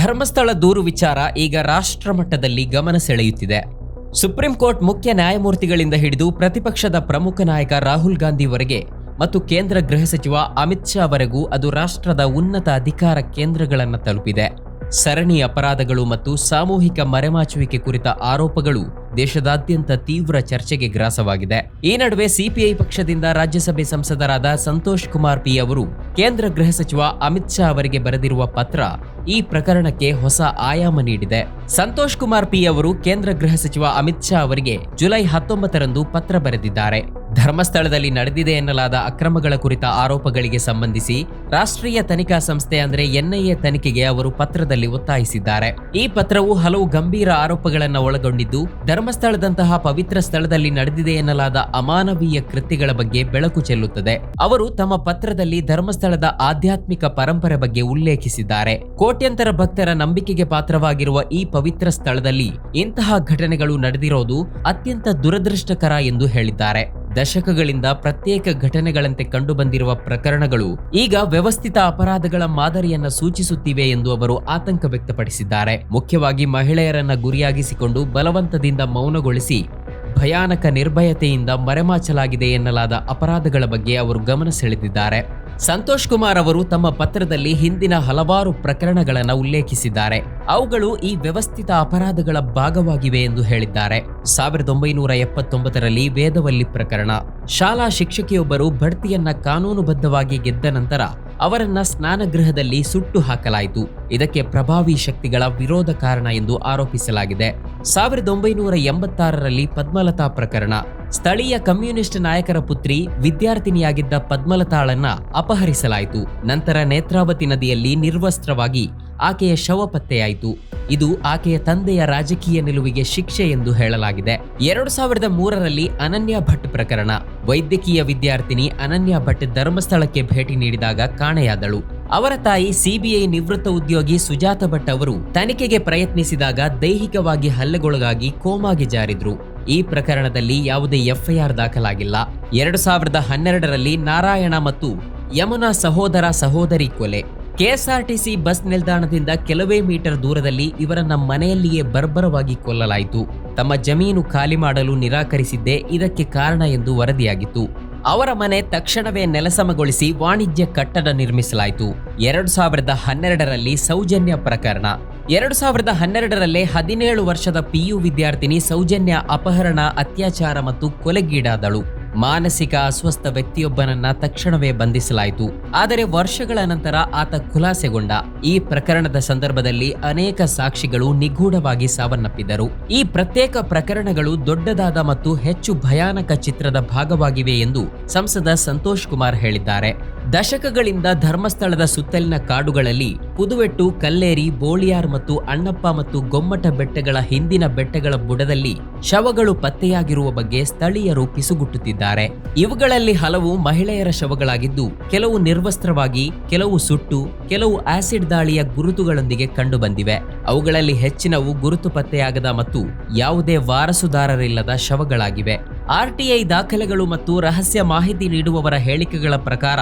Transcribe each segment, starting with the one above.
ಧರ್ಮಸ್ಥಳ ದೂರು ವಿಚಾರ ಈಗ ರಾಷ್ಟ್ರ ಮಟ್ಟದಲ್ಲಿ ಗಮನ ಸೆಳೆಯುತ್ತಿದೆ. ಸುಪ್ರೀಂ ಕೋರ್ಟ್ ಮುಖ್ಯ ನ್ಯಾಯಮೂರ್ತಿಗಳಿಂದ ಹಿಡಿದು ಪ್ರತಿಪಕ್ಷದ ಪ್ರಮುಖ ನಾಯಕ ರಾಹುಲ್ ಗಾಂಧಿವರೆಗೆ ಮತ್ತು ಕೇಂದ್ರ ಗೃಹ ಸಚಿವ ಅಮಿತ್ ಶಾ ವರೆಗೂ ಅದು ರಾಷ್ಟ್ರದ ಉನ್ನತ ಅಧಿಕಾರ ಕೇಂದ್ರಗಳನ್ನು ತಲುಪಿದೆ. ಸರಣಿ ಅಪರಾಧಗಳು ಮತ್ತು ಸಾಮೂಹಿಕ ಮರೆಮಾಚುವಿಕೆ ಕುರಿತ ಆರೋಪಗಳು ದೇಶದಾದ್ಯಂತ ತೀವ್ರ ಚರ್ಚೆಗೆ ಗ್ರಾಸವಾಗಿದೆ. ಈ ನಡುವೆ ಸಿಪಿಐ ಪಕ್ಷದಿಂದ ರಾಜ್ಯಸಭೆ ಸಂಸದರಾದ ಸಂತೋಷ್ ಕುಮಾರ್ ಪಿ ಅವರು ಕೇಂದ್ರ ಗೃಹ ಸಚಿವ ಅಮಿತ್ ಶಾ ಅವರಿಗೆ ಬರೆದಿರುವ ಪತ್ರ ಈ ಪ್ರಕರಣಕ್ಕೆ ಹೊಸ ಆಯಾಮ ನೀಡಿದೆ. ಸಂತೋಷ್ ಕುಮಾರ್ ಪಿ ಅವರು ಕೇಂದ್ರ ಗೃಹ ಸಚಿವ ಅಮಿತ್ ಶಾ ಅವರಿಗೆ ಜುಲೈ ಹತ್ತೊಂಬತ್ತರಂದು ಪತ್ರ ಬರೆದಿದ್ದಾರೆ. ಧರ್ಮಸ್ಥಳದಲ್ಲಿ ನಡೆದಿದೆ ಎನ್ನಲಾದ ಅಕ್ರಮಗಳ ಕುರಿತ ಆರೋಪಗಳಿಗೆ ಸಂಬಂಧಿಸಿ ರಾಷ್ಟ್ರೀಯ ತನಿಖಾ ಸಂಸ್ಥೆ ಅಂದರೆ ಎನ್ಐಎ ತನಿಖೆಗೆ ಅವರು ಪತ್ರದಲ್ಲಿ ಒತ್ತಾಯಿಸಿದ್ದಾರೆ. ಈ ಪತ್ರವು ಹಲವು ಗಂಭೀರ ಆರೋಪಗಳನ್ನು ಒಳಗೊಂಡಿದ್ದು, ಧರ್ಮಸ್ಥಳದಂತಹ ಪವಿತ್ರ ಸ್ಥಳದಲ್ಲಿ ನಡೆದಿದೆ ಎನ್ನಲಾದ ಅಮಾನವೀಯ ಕೃತ್ಯಗಳ ಬಗ್ಗೆ ಬೆಳಕು ಚೆಲ್ಲುತ್ತದೆ. ಅವರು ತಮ್ಮ ಪತ್ರದಲ್ಲಿ ಧರ್ಮಸ್ಥಳದ ಆಧ್ಯಾತ್ಮಿಕ ಪರಂಪರೆ ಬಗ್ಗೆ ಉಲ್ಲೇಖಿಸಿದ್ದಾರೆ. ಕೋಟ್ಯಂತರ ಭಕ್ತರ ನಂಬಿಕೆಗೆ ಪಾತ್ರವಾಗಿರುವ ಈ ಪವಿತ್ರ ಸ್ಥಳದಲ್ಲಿ ಇಂತಹ ಘಟನೆಗಳು ನಡೆದಿರೋದು ಅತ್ಯಂತ ದುರದೃಷ್ಟಕರ ಎಂದು ಹೇಳಿದ್ದಾರೆ. ದಶಕಗಳಿಂದ ಪ್ರತ್ಯೇಕ ಘಟನೆಗಳಂತೆ ಕಂಡುಬಂದಿರುವ ಪ್ರಕರಣಗಳು ಈಗ ವ್ಯವಸ್ಥಿತ ಅಪರಾಧಗಳ ಮಾದರಿಯನ್ನ ಸೂಚಿಸುತ್ತಿವೆ ಎಂದು ಅವರು ಆತಂಕ ವ್ಯಕ್ತಪಡಿಸಿದ್ದಾರೆ. ಮುಖ್ಯವಾಗಿ ಮಹಿಳೆಯರನ್ನ ಗುರಿಯಾಗಿಸಿಕೊಂಡು ಬಲವಂತದಿಂದ ಮೌನಗೊಳಿಸಿ ಭಯಾನಕ ನಿರ್ಭಯತೆಯಿಂದ ಮರೆಮಾಚಲಾಗಿದೆ ಎನ್ನಲಾದ ಅಪರಾಧಗಳ ಬಗ್ಗೆ ಅವರು ಗಮನ ಸೆಳೆದಿದ್ದಾರೆ. ಸಂತೋಷ್ ಕುಮಾರ್ ಅವರು ತಮ್ಮ ಪತ್ರದಲ್ಲಿ ಹಿಂದಿನ ಹಲವಾರು ಪ್ರಕರಣಗಳನ್ನು ಉಲ್ಲೇಖಿಸಿದ್ದಾರೆ. ಅವುಗಳು ಈ ವ್ಯವಸ್ಥಿತ ಅಪರಾಧಗಳ ಭಾಗವಾಗಿವೆ ಎಂದು ಹೇಳಿದ್ದಾರೆ. ಸಾವಿರದ ಒಂಬೈನೂರ ಎಪ್ಪತ್ತೊಂಬತ್ತರಲ್ಲಿ ವೇದವಲ್ಲಿ ಪ್ರಕರಣ. ಶಾಲಾ ಶಿಕ್ಷಕಿಯೊಬ್ಬರು ಬಡ್ತಿಯನ್ನ ಕಾನೂನುಬದ್ಧವಾಗಿ ಗೆದ್ದ ನಂತರ ಅವರನ್ನ ಸ್ನಾನಗೃಹದಲ್ಲಿ ಸುಟ್ಟು ಹಾಕಲಾಯಿತು. ಇದಕ್ಕೆ ಪ್ರಭಾವಿ ಶಕ್ತಿಗಳ ವಿರೋಧ ಕಾರಣ ಎಂದು ಆರೋಪಿಸಲಾಗಿದೆ. ಸಾವಿರದ ಒಂಬೈನೂರ ಎಂಬತ್ತಾರರಲ್ಲಿ ಪದ್ಮಲತಾ ಪ್ರಕರಣ. ಸ್ಥಳೀಯ ಕಮ್ಯುನಿಸ್ಟ್ ನಾಯಕರ ಪುತ್ರಿ ವಿದ್ಯಾರ್ಥಿನಿಯಾಗಿದ್ದ ಪದ್ಮಲತಾಳನ್ನ ಅಪಹರಿಸಲಾಯಿತು. ನಂತರ ನೇತ್ರಾವತಿ ನದಿಯಲ್ಲಿ ನಿರ್ವಸ್ತ್ರವಾಗಿ ಆಕೆಯ ಶವ ಪತ್ತೆಯಾಯಿತು. ಇದು ಆಕೆಯ ತಂದೆಯ ರಾಜಕೀಯ ನಿಲುವಿಗೆ ಶಿಕ್ಷೆ ಎಂದು ಹೇಳಲಾಗಿದೆ. ಎರಡು ಸಾವಿರದ ಮೂರರಲ್ಲಿ ಅನನ್ಯ ಭಟ್ ಪ್ರಕರಣ. ವೈದ್ಯಕೀಯ ವಿದ್ಯಾರ್ಥಿನಿ ಅನನ್ಯ ಭಟ್ ಧರ್ಮಸ್ಥಳಕ್ಕೆ ಭೇಟಿ ನೀಡಿದಾಗ ಕಾಣೆಯಾದಳು. ಅವರ ತಾಯಿ ಸಿಬಿಐ ನಿವೃತ್ತ ಉದ್ಯೋಗಿ ಸುಜಾತ ಭಟ್ ಅವರು ತನಿಖೆಗೆ ಪ್ರಯತ್ನಿಸಿದಾಗ ದೈಹಿಕವಾಗಿ ಹಲ್ಲೆಗೊಳಗಾಗಿ ಕೋಮಾಗೆ ಜಾರಿದ್ರು. ಈ ಪ್ರಕರಣದಲ್ಲಿ ಯಾವುದೇ ಎಫ್ಐಆರ್ ದಾಖಲಾಗಿಲ್ಲ. ಎರಡು ಸಾವಿರದ ಹನ್ನೆರಡರಲ್ಲಿ ನಾರಾಯಣ ಮತ್ತು ಯಮುನಾ ಸಹೋದರ ಸಹೋದರಿ ಕೊಲೆ. ಕೆಎಸ್ಆರ್ಟಿಸಿ ಬಸ್ ನಿಲ್ದಾಣದಿಂದ ಕೆಲವೇ ಮೀಟರ್ ದೂರದಲ್ಲಿ ಇವರನ್ನ ಮನೆಯಲ್ಲಿಯೇ ಬರ್ಬರವಾಗಿ ಕೊಲ್ಲಲಾಯಿತು. ತಮ್ಮ ಜಮೀನು ಖಾಲಿ ಮಾಡಲು ನಿರಾಕರಿಸಿದ್ದೇ ಇದಕ್ಕೆ ಕಾರಣ ಎಂದು ವರದಿಯಾಗಿತ್ತು. ಅವರ ಮನೆ ತಕ್ಷಣವೇ ನೆಲಸಮಗೊಳಿಸಿ ವಾಣಿಜ್ಯ ಕಟ್ಟಡ ನಿರ್ಮಿಸಲಾಯಿತು. ಎರಡು ಸಾವಿರದ ಹನ್ನೆರಡರಲ್ಲಿ ಸೌಜನ್ಯ ಪ್ರಕರಣ. ಎರಡು ಸಾವಿರದ ಹನ್ನೆರಡರಲ್ಲೇ ಹದಿನೇಳು ವರ್ಷದ ಪಿಯು ವಿದ್ಯಾರ್ಥಿನಿ ಸೌಜನ್ಯ ಅಪಹರಣ, ಅತ್ಯಾಚಾರ ಮತ್ತು ಕೊಲೆಗೀಡಾದಳು. ಮಾನಸಿಕ ಅಸ್ವಸ್ಥ ವ್ಯಕ್ತಿಯೊಬ್ಬನನ್ನ ತಕ್ಷಣವೇ ಬಂಧಿಸಲಾಯಿತು. ಆದರೆ ವರ್ಷಗಳ ನಂತರ ಆತ ಖುಲಾಸೆಗೊಂಡ. ಈ ಪ್ರಕರಣದ ಸಂದರ್ಭದಲ್ಲಿ ಅನೇಕ ಸಾಕ್ಷಿಗಳು ನಿಗೂಢವಾಗಿ ಸಾವನ್ನಪ್ಪಿದರು ಈ ಪ್ರತ್ಯೇಕ ಪ್ರಕರಣಗಳು ದೊಡ್ಡದಾದ ಮತ್ತು ಹೆಚ್ಚು ಭಯಾನಕ ಚಿತ್ರದ ಭಾಗವಾಗಿವೆ ಎಂದು ಸಂಸದ ಸಂತೋಷ್ ಕುಮಾರ್ ಹೇಳಿದ್ದಾರೆ. ದಶಕಗಳಿಂದ ಧರ್ಮಸ್ಥಳದ ಸುತ್ತಲಿನ ಕಾಡುಗಳಲ್ಲಿ ಪುದುವೆಟ್ಟು, ಕಲ್ಲೇರಿ, ಬೋಳಿಯಾರ್ ಮತ್ತು ಅಣ್ಣಪ್ಪ ಮತ್ತು ಗೊಮ್ಮಟ ಬೆಟ್ಟಗಳ ಹಿಂದಿನ ಬೆಟ್ಟಗಳ ಬುಡದಲ್ಲಿ ಶವಗಳು ಪತ್ತೆಯಾಗಿರುವ ಬಗ್ಗೆ ಸ್ಥಳೀಯರು ಪಿಸುಗುಟ್ಟುತ್ತಿದ್ದಾರೆ. ಇವುಗಳಲ್ಲಿ ಹಲವು ಮಹಿಳೆಯರ ಶವಗಳಾಗಿದ್ದು, ಕೆಲವು ನಿರ್ವಸ್ತ್ರವಾಗಿ, ಕೆಲವು ಸುಟ್ಟು, ಕೆಲವು ಆಸಿಡ್ ದಾಳಿಯ ಗುರುತುಗಳೊಂದಿಗೆ ಕಂಡುಬಂದಿವೆ. ಅವುಗಳಲ್ಲಿ ಹೆಚ್ಚಿನವು ಗುರುತು ಪತ್ತೆಯಾಗದ ಮತ್ತು ಯಾವುದೇ ವಾರಸುದಾರರಿಲ್ಲದ ಶವಗಳಾಗಿವೆ. ಆರ್ಟಿಐ ದಾಖಲೆಗಳು ಮತ್ತು ರಹಸ್ಯ ಮಾಹಿತಿ ನೀಡುವವರ ಹೇಳಿಕೆಗಳ ಪ್ರಕಾರ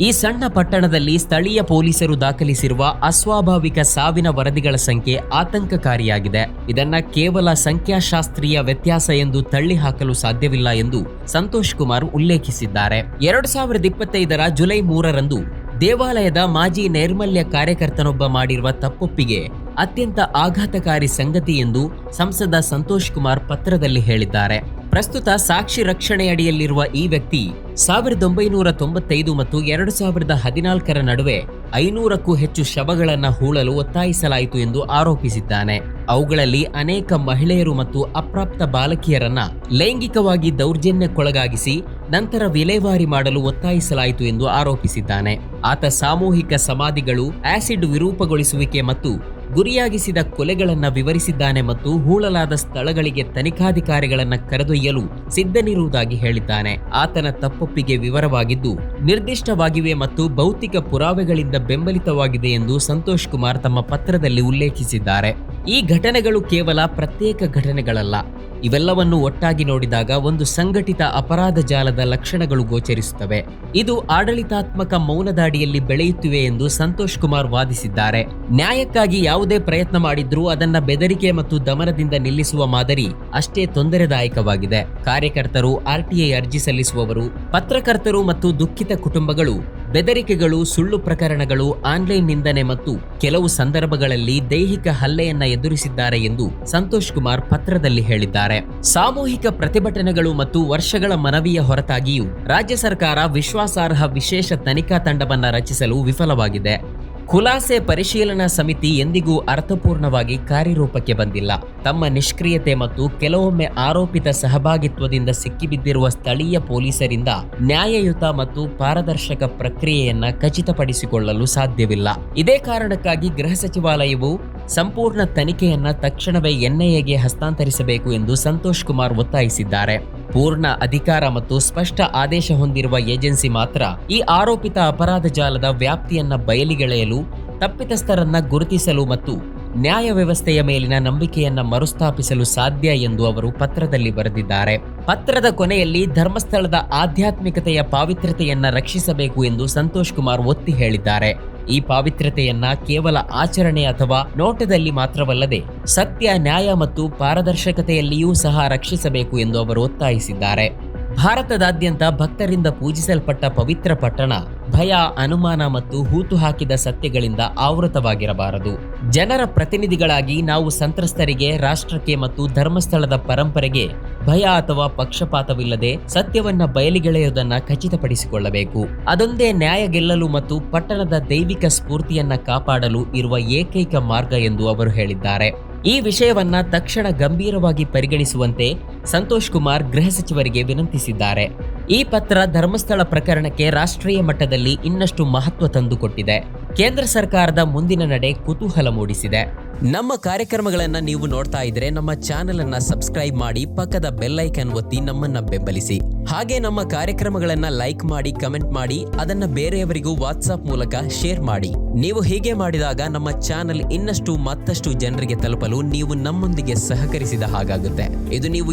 ಈ ಸಣ್ಣ ಪಟ್ಟಣದಲ್ಲಿ ಸ್ಥಳೀಯ ಪೊಲೀಸರು ದಾಖಲಿಸಿರುವ ಅಸ್ವಾಭಾವಿಕ ಸಾವಿನ ವರದಿಗಳ ಸಂಖ್ಯೆ ಆತಂಕಕಾರಿಯಾಗಿದೆ. ಇದನ್ನ ಕೇವಲ ಸಂಖ್ಯಾಶಾಸ್ತ್ರೀಯ ವ್ಯತ್ಯಾಸ ಎಂದು ತಳ್ಳಿ ಹಾಕಲು ಸಾಧ್ಯವಿಲ್ಲ ಎಂದು ಸಂತೋಷ್ ಕುಮಾರ್ ಉಲ್ಲೇಖಿಸಿದ್ದಾರೆ. ಎರಡು ಸಾವಿರದ ಇಪ್ಪತ್ತೈದರ ಜುಲೈ ಮೂರರಂದು ದೇವಾಲಯದ ಮಾಜಿ ನೈರ್ಮಲ್ಯ ಕಾರ್ಯಕರ್ತನೊಬ್ಬ ಮಾಡಿರುವ ತಪ್ಪೊಪ್ಪಿಗೆ ಅತ್ಯಂತ ಆಘಾತಕಾರಿ ಸಂಗತಿ ಎಂದು ಸಂಸದ ಸಂತೋಷ್ ಕುಮಾರ್ ಪತ್ರದಲ್ಲಿ ಹೇಳಿದ್ದಾರೆ. ಪ್ರಸ್ತುತ ಸಾಕ್ಷಿ ರಕ್ಷಣೆಯಡಿಯಲ್ಲಿರುವ ಈ ವ್ಯಕ್ತಿ ಸಾವಿರದ ಒಂಬೈನೂರ ತೊಂಬತ್ತೈದು ಮತ್ತು ಎರಡು ಸಾವಿರದ ಹದಿನಾಲ್ಕರ ನಡುವೆ ಐನೂರಕ್ಕೂ ಹೆಚ್ಚು ಶವಗಳನ್ನು ಹೂಳಲು ಒತ್ತಾಯಿಸಲಾಯಿತು ಎಂದು ಆರೋಪಿಸಿದ್ದಾನೆ. ಅವುಗಳಲ್ಲಿ ಅನೇಕ ಮಹಿಳೆಯರು ಮತ್ತು ಅಪ್ರಾಪ್ತ ಬಾಲಕಿಯರನ್ನ ಲೈಂಗಿಕವಾಗಿ ದೌರ್ಜನ್ಯಕ್ಕೊಳಗಾಗಿಸಿ ನಂತರ ವಿಲೇವಾರಿ ಮಾಡಲು ಒತ್ತಾಯಿಸಲಾಯಿತು ಎಂದು ಆರೋಪಿಸಿದ್ದಾನೆ. ಆತ ಸಾಮೂಹಿಕ ಸಮಾಧಿಗಳು, ಆಸಿಡ್ ವಿರೂಪಗೊಳಿಸುವಿಕೆ ಮತ್ತು ಗುರಿಯಾಗಿಸಿದ ಕೊಲೆಗಳನ್ನು ವಿವರಿಸಿದ್ದಾನೆ ಮತ್ತು ಹೂಳಲಾದ ಸ್ಥಳಗಳಿಗೆ ತನಿಖಾಧಿಕಾರಿಗಳನ್ನು ಕರೆದೊಯ್ಯಲು ಸಿದ್ಧನಿರುವುದಾಗಿ ಹೇಳಿದ್ದಾನೆ. ಆತನ ತಪ್ಪೊಪ್ಪಿಗೆ ವಿವರವಾಗಿದ್ದು, ನಿರ್ದಿಷ್ಟವಾಗಿವೆ ಮತ್ತು ಭೌತಿಕ ಪುರಾವೆಗಳಿಂದ ಬೆಂಬಲಿತವಾಗಿದೆ ಎಂದು ಸಂತೋಷ್ ಕುಮಾರ್ ತಮ್ಮ ಪತ್ರದಲ್ಲಿ ಉಲ್ಲೇಖಿಸಿದ್ದಾರೆ. ಈ ಘಟನೆಗಳು ಕೇವಲ ಪ್ರತ್ಯೇಕ ಘಟನೆಗಳಲ್ಲ. ಇವೆಲ್ಲವನ್ನು ಒಟ್ಟಾಗಿ ನೋಡಿದಾಗ ಒಂದು ಸಂಘಟಿತ ಅಪರಾಧ ಜಾಲದ ಲಕ್ಷಣಗಳು ಗೋಚರಿಸುತ್ತವೆ. ಇದು ಆಡಳಿತಾತ್ಮಕ ಮೌನದಾಡಿಯಲ್ಲಿ ಬೆಳೆಯುತ್ತಿವೆ ಎಂದು ಸಂತೋಷ್ ಕುಮಾರ್ ವಾದಿಸಿದ್ದಾರೆ. ನ್ಯಾಯಕ್ಕಾಗಿ ಯಾವುದೇ ಪ್ರಯತ್ನ ಮಾಡಿದ್ರೂ ಅದನ್ನ ಬೆದರಿಕೆ ಮತ್ತು ದಮನದಿಂದ ನಿಲ್ಲಿಸುವ ಮಾದರಿ ಅಷ್ಟೇ ತೊಂದರೆದಾಯಕವಾಗಿದೆ. ಕಾರ್ಯಕರ್ತರು ಆರ್ಟಿಐ ಅರ್ಜಿ ಸಲ್ಲಿಸುವವರು, ಪತ್ರಕರ್ತರು ಮತ್ತು ದುಃಖಿತ ಕುಟುಂಬಗಳು ಬೆದರಿಕೆಗಳು, ಸುಳ್ಳು ಪ್ರಕರಣಗಳು, ಆನ್ಲೈನ್ ನಿಂದನೆ ಮತ್ತು ಕೆಲವು ಸಂದರ್ಭಗಳಲ್ಲಿ ದೈಹಿಕ ಹಲ್ಲೆಯನ್ನ ಎದುರಿಸಿದ್ದಾರೆ ಎಂದು ಸಂತೋಷ್ ಕುಮಾರ್ ಪತ್ರದಲ್ಲಿ ಹೇಳಿದ್ದಾರೆ. ಸಾಮೂಹಿಕ ಪ್ರತಿಭಟನೆಗಳು ಮತ್ತು ವರ್ಷಗಳ ಮನವಿಯ ಹೊರತಾಗಿಯೂ ರಾಜ್ಯ ಸರ್ಕಾರ ವಿಶ್ವಾಸಾರ್ಹ ವಿಶೇಷ ತನಿಖಾ ತಂಡವನ್ನ ರಚಿಸಲು ವಿಫಲವಾಗಿದೆ. ಖುಲಾಸೆ ಪರಿಶೀಲನಾ ಸಮಿತಿ ಎಂದಿಗೂ ಅರ್ಥಪೂರ್ಣವಾಗಿ ಕಾರ್ಯರೂಪಕ್ಕೆ ಬಂದಿಲ್ಲ. ತಮ್ಮ ನಿಷ್ಕ್ರಿಯತೆ ಮತ್ತು ಕೆಲವೊಮ್ಮೆ ಆರೋಪಿತ ಸಹಭಾಗಿತ್ವದಿಂದ ಸಿಕ್ಕಿಬಿದ್ದಿರುವ ಸ್ಥಳೀಯ ಪೊಲೀಸರಿಂದ ನ್ಯಾಯಯುತ ಮತ್ತು ಪಾರದರ್ಶಕ ಪ್ರಕ್ರಿಯೆಯನ್ನ ಖಚಿತಪಡಿಸಿಕೊಳ್ಳಲು ಸಾಧ್ಯವಿಲ್ಲ. ಇದೇ ಕಾರಣಕ್ಕಾಗಿ ಗೃಹ ಸಚಿವಾಲಯವು ಸಂಪೂರ್ಣ ತನಿಖೆಯನ್ನ ತಕ್ಷಣವೇ ಎನ್ಐಎಗೆ ಹಸ್ತಾಂತರಿಸಬೇಕು ಎಂದು ಸಂತೋಷ್ ಕುಮಾರ್ ಒತ್ತಾಯಿಸಿದ್ದಾರೆ. ಪೂರ್ಣ ಅಧಿಕಾರ ಮತ್ತು ಸ್ಪಷ್ಟ ಆದೇಶ ಹೊಂದಿರುವ ಏಜೆನ್ಸಿ ಮಾತ್ರ ಈ ಆರೋಪಿತ ಅಪರಾಧ ಜಾಲದ ವ್ಯಾಪ್ತಿಯನ್ನ ಬಯಲಿಗೆಳೆಯಲು ತಪ್ಪಿತಸ್ಥರನ್ನ ಗುರುತಿಸಲು ಮತ್ತು ನ್ಯಾಯ ವ್ಯವಸ್ಥೆಯ ಮೇಲಿನ ನಂಬಿಕೆಯನ್ನ ಮರುಸ್ಥಾಪಿಸಲು ಸಾಧ್ಯ ಎಂದು ಅವರು ಪತ್ರದಲ್ಲಿ ಬರೆದಿದ್ದಾರೆ. ಪತ್ರದ ಕೊನೆಯಲ್ಲಿ ಧರ್ಮಸ್ಥಳದ ಆಧ್ಯಾತ್ಮಿಕತೆಯ ಪಾವಿತ್ರ್ಯತೆಯನ್ನ ರಕ್ಷಿಸಬೇಕು ಎಂದು ಸಂತೋಷ್ ಕುಮಾರ್ ಒತ್ತಿ ಹೇಳಿದ್ದಾರೆ. ಈ ಪಾವಿತ್ರ್ಯತೆಯನ್ನ ಕೇವಲ ಆಚರಣೆ ಅಥವಾ ನೋಟದಲ್ಲಿ ಮಾತ್ರವಲ್ಲದೆ ಸತ್ಯ, ನ್ಯಾಯ ಮತ್ತು ಪಾರದರ್ಶಕತೆಯಲ್ಲಿಯೂ ಸಹ ರಕ್ಷಿಸಬೇಕು ಎಂದು ಅವರು ಒತ್ತಾಯಿಸಿದ್ದಾರೆ. ಭಾರತದಾದ್ಯಂತ ಭಕ್ತರಿಂದ ಪೂಜಿಸಲ್ಪಟ್ಟ ಪವಿತ್ರ ಪಟ್ಟಣ, ಭಯ, ಅನುಮಾನ ಮತ್ತು ಹೂತು ಹಾಕಿದ ಸತ್ಯಗಳಿಂದ ಆವೃತವಾಗಿರಬಾರದು. ಜನರ ಪ್ರತಿನಿಧಿಗಳಾಗಿ ನಾವು ಸಂತ್ರಸ್ತರಿಗೆ, ರಾಷ್ಟ್ರಕ್ಕೆ ಮತ್ತು ಧರ್ಮಸ್ಥಳದ ಪರಂಪರೆಗೆ ಭಯ ಅಥವಾ ಪಕ್ಷಪಾತವಿಲ್ಲದೆ ಸತ್ಯವನ್ನ ಬಯಲಿಗೆಳೆಯುವುದನ್ನು ಖಚಿತಪಡಿಸಿಕೊಳ್ಳಬೇಕು. ಅದೊಂದೇ ನ್ಯಾಯ ಗೆಲ್ಲಲು ಮತ್ತು ಪಟ್ಟಣದ ದೈವಿಕ ಸ್ಫೂರ್ತಿಯನ್ನ ಕಾಪಾಡಲು ಇರುವ ಏಕೈಕ ಮಾರ್ಗ ಎಂದು ಅವರು ಹೇಳಿದ್ದಾರೆ. ಈ ವಿಷಯವನ್ನ ತಕ್ಷಣ ಗಂಭೀರವಾಗಿ ಪರಿಗಣಿಸುವಂತೆ ಸಂತೋಷ್ ಕುಮಾರ್ ಗೃಹ ಸಚಿವರಿಗೆ ವಿನಂತಿಸಿದ್ದಾರೆ. ಈ ಪತ್ರ ಧರ್ಮಸ್ಥಳ ಪ್ರಕರಣಕ್ಕೆ ರಾಷ್ಟ್ರೀಯ ಮಟ್ಟದಲ್ಲಿ ಇನ್ನಷ್ಟು ಮಹತ್ವ ತಂದುಕೊಟ್ಟಿದೆ. ಕೇಂದ್ರ ಸರ್ಕಾರದ ಮುಂದಿನ ನಡೆ ಕುತೂಹಲ ಮೂಡಿಸಿದೆ. ನಮ್ಮ ಕಾರ್ಯಕ್ರಮಗಳನ್ನು ನೀವು ನೋಡ್ತಾ ಇದ್ರೆ ನಮ್ಮ ಚಾನೆಲ್ ಅನ್ನ ಸಬ್ಸ್ಕ್ರೈಬ್ ಮಾಡಿ ಪಕ್ಕದ ಬೆಲ್ಲೈಕನ್ ಒತ್ತಿ ನಮ್ಮನ್ನ ಬೆಂಬಲಿಸಿ. ಹಾಗೆ ನಮ್ಮ ಕಾರ್ಯಕ್ರಮಗಳನ್ನ ಲೈಕ್ ಮಾಡಿ, ಕಮೆಂಟ್ ಮಾಡಿ, ಅದನ್ನ ಬೇರೆಯವರಿಗೂ ವಾಟ್ಸಾಪ್ ಮೂಲಕ ಶೇರ್ ಮಾಡಿ. ನೀವು ಹೀಗೆ ಮಾಡಿದಾಗ ನಮ್ಮ ಚಾನೆಲ್ ಇನ್ನಷ್ಟು ಮತ್ತಷ್ಟು ಜನರಿಗೆ ತಲುಪಲು ನೀವು ನಮ್ಮೊಂದಿಗೆ ಸಹಕರಿಸಿದ ಹಾಗಾಗುತ್ತೆ. ಇದು ನೀವು